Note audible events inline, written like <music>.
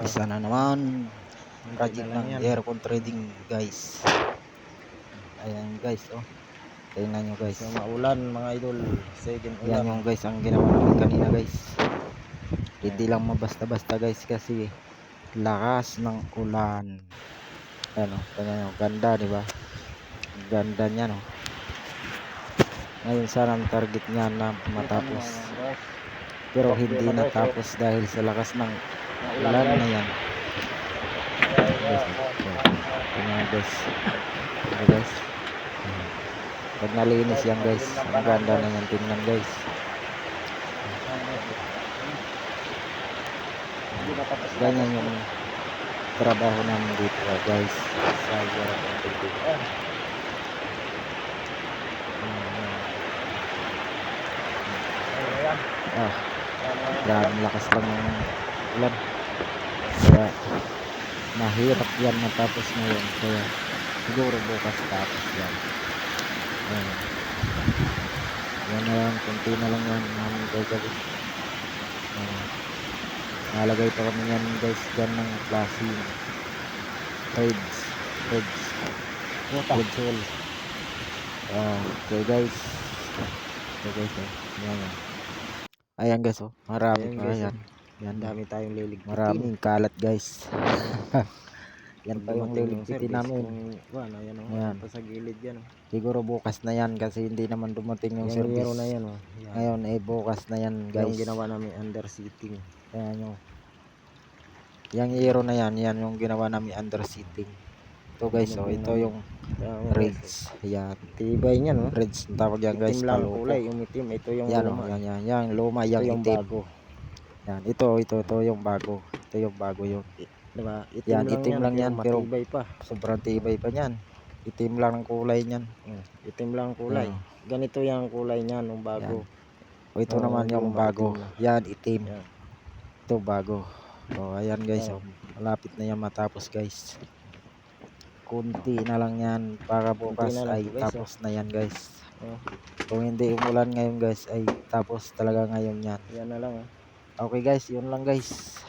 Isa na naman. Project lang ng yan. aircon trading guys. Ayan guys oh. Tingnan nyo guys. So maulan mga idol. Second Yan ulan. yung guys ang ginawa namin kanina guys. Hindi lang mabasta-basta guys kasi lakas ng ulan. Ano, tingnan nyo, ganda di ba? Ang Ganda niya no. Ngayon sana ang target niya na matapos. Pero hindi natapos dahil sa lakas ng ulan na yan. Guys, nyo guys. Ano guys? Pag nalinis yan guys, ang ganda na yan tingnan guys. Ganyan yung trabaho namin dito guys. Sa Yarap ng Tubig. Ah, grabe lakas lang ng ulan. Kaya mahirap yan matapos ngayon. Kaya siguro bukas tapos yan. Ayan. Yan na lang, kunti na lang yan namin gagawin. Ayan. Nalagay pa kami yan guys dyan ng klase threads threads threads hole Ah, okay guys okay guys oh. yan, yan. ayan guys oh marami Ayan, guys, yan yan Ang dami tayong lilig. maraming kalat guys <laughs> yan pa yung liligpitin namin Wala, yan o. Ayan. Pa sa gilid yan o. siguro bukas na yan kasi hindi naman dumating yung Yung service na yan o. Yan. ngayon eh bukas na yan guys Yung ginawa namin under seating. Ayan yung yung hero na yan, yan yung ginawa namin under seating. Ito guys, oh, ito yung reds. Yan, Tibay niyan o. reds ang tawag yan guys. Itim lang kulay. Yung itim. Ito yung Yan, oh, luma. yan, yan, yan, luma, yan, yung itim. bago. Yan, ito, ito, ito yung bago. Ito yung bago yun. Diba? Itim Yan, lang itim lang yan, pero- matibay pa. Sobrang tibay pa niyan. Itim lang ang kulay niyan. Mm, Itim lang ang kulay. Yan. Ganito yung kulay niya nung bago. O ito Oo, naman yung bago. itim. Yan, itim. Yan. Ito bago. O, ayan guys, oh, malapit na yan matapos guys. Kunti na lang yan para bukas lang ay guys, oh. tapos na yan guys. Oo. Kung hindi umulan ngayon guys ay tapos talaga ngayon yan. Yan na lang o. Okay guys, yun lang guys.